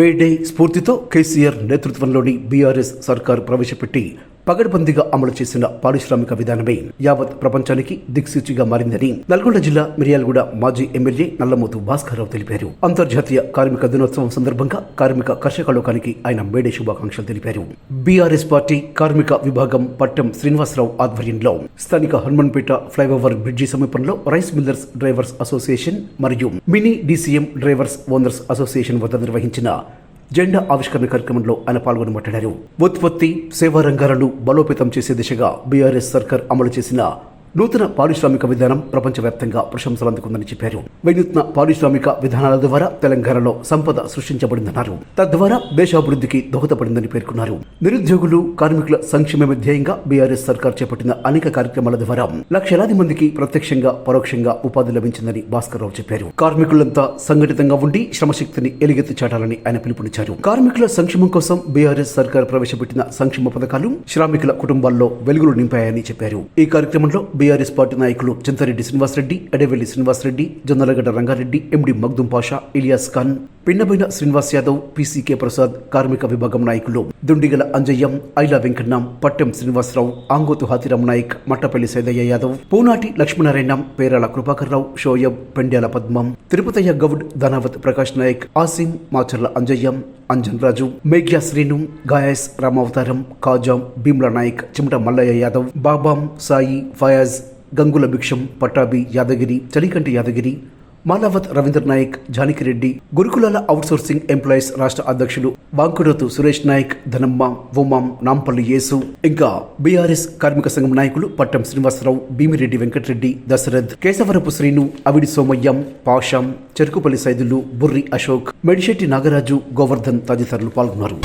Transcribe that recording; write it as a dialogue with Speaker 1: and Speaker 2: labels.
Speaker 1: మే day స్ఫూర్తితో కేసీఆర్ నేతృత్వంలోని BRS సర్కారు ప్రవేశపెట్టి పగడ్బందీగా అమలు చేసిన పారిశ్రామిక విధానమే యావత్ ప్రపంచానికి దిక్సూచిగా మారిందని నల్గొండ జిల్లా మిర్యాలగూడ మాజీ ఎమ్మెల్యే నల్లమోతు భాస్కర్రావు తెలిపారు. అంతర్జాతీయ కార్మిక దినోత్సవం సందర్భంగా కార్మిక కర్షకలోకానికి ఆయన మేడే శుభాకాంక్షలు తెలిపారు. బీఆర్ఎస్ పార్టీ కార్మిక విభాగం పట్టం శ్రీనివాసరావు ఆధ్వర్యంలో స్థానిక హనుమన్పేట ఫ్లైఓవర్ బ్రిడ్జి సమీపంలో రైస్ మిల్లర్స్ డ్రైవర్స్ అసోసియేషన్ మరియు mini DCM drivers owners association వద్ద నిర్వహించిన జెండా ఆవిష్కరణ కార్యక్రమంలో ఆయన పాల్గొని మాట్లాడారు. ఉత్పత్తి సేవా రంగాలను బలోపేతం చేసే దిశగా బీఆర్ఎస్ సర్కార్ అమలు చేసిన నూతన పారిశ్రామిక విధానం ప్రపంచవ్యాప్తంగా ప్రశంసలు అందుకుందని చెప్పారు. వినూత్న పారిశ్రామిక విధానాల ద్వారా తెలంగాణలో సంపద సృష్టించబడిందన్నారు. తద్వారా దేశాభివృద్ధికి దోహదపడిందని పేర్కొన్నారు. నిరుద్యోగులు కార్మికుల సంక్షేమమే ధ్యేయంగా బీఆర్ఎస్ సర్కార్ చేపట్టిన అనేక కార్యక్రమాల ద్వారా లక్షలాది మందికి ప్రత్యక్షంగా పరోక్షంగా ఉపాధి లభించిందని భాస్కర్ రావు చెప్పారు. కార్మికులంతా సంఘటితంగా ఉండి శ్రమశక్తిని ఎలుగెత్తి చాటాలని ఆయన పిలుపునిచ్చారు. కార్మికుల సంక్షేమం కోసం బీఆర్ఎస్ సర్కార్ ప్రవేశపెట్టిన సంక్షేమ పథకాలు శ్రామికుల కుటుంబాల్లో వెలుగులు నింపాయని చెప్పారు. ఈ కార్యక్రమంలో బీఆర్ఎస్ పార్టీ నాయకులు చింతారెడ్డి శ్రీనివాసరెడ్డి అడవెల్లి శ్రీనివాసరెడ్డి జొన్నలగడ్డ రంగారెడ్డి ఎండి మగ్దుం పాషా ఇలియాస్ ఖాన్ పిన్నబైన శ్రీనివాస్ యాదవ్ పీసీకే ప్రసాద్ కార్మిక విభాగం నాయకులు. దుండిగల అంజయ్యం ఐలా వెంకన్నం పట్టెం శ్రీనివాసరావు ఆంగోతు హాతిరామ్ నాయక్ మట్టపల్లి సైదయ్య యాదవ్ పూనాటి లక్ష్మీనారాయణ పేరాల కృపాకర్రావు షోయబ్ పెండ్యాల పద్మం తిరుపతయ్య గౌడ్ ధనావత్ ప్రకాష్ నాయక్ ఆసిం మాచర్ల అంజయ్యం అంజన్ రాజు మేఘ్యా శ్రీను గాయస్ రామావతారం కాజాం భీమ్లా నాయక్ చిమట మల్లయ్య యాదవ్ బాబాం సాయి ఫయాజ్ గంగుల భిక్షం పట్టాభి యాదగిరి చలికంటి యాదగిరి మాలావత్ రవీంద్ర నాయక్ జానకిరెడ్డి గురుకులాల అవుట్సోర్సింగ్ ఎంప్లాయీస్ రాష్ట్ర అధ్యక్షులు వాంకుడోతు సురేష్ నాయక్ ధనమ్మ ఉమాం నాంపల్లి యేసు ఇంకా బీఆర్ఎస్ కార్మిక సంఘం నాయకులు పట్టం శ్రీనివాసరావు భీమిరెడ్డి వెంకటరెడ్డి దశరథ్ కేశవరపు శ్రీను అవిడి సోమయ్యం పాషాం చెరుకుపల్లి సైదులు బుర్రి అశోక్ మెడిశెట్టి నాగరాజు గోవర్ధన్ తదితరులు పాల్గొన్నారు.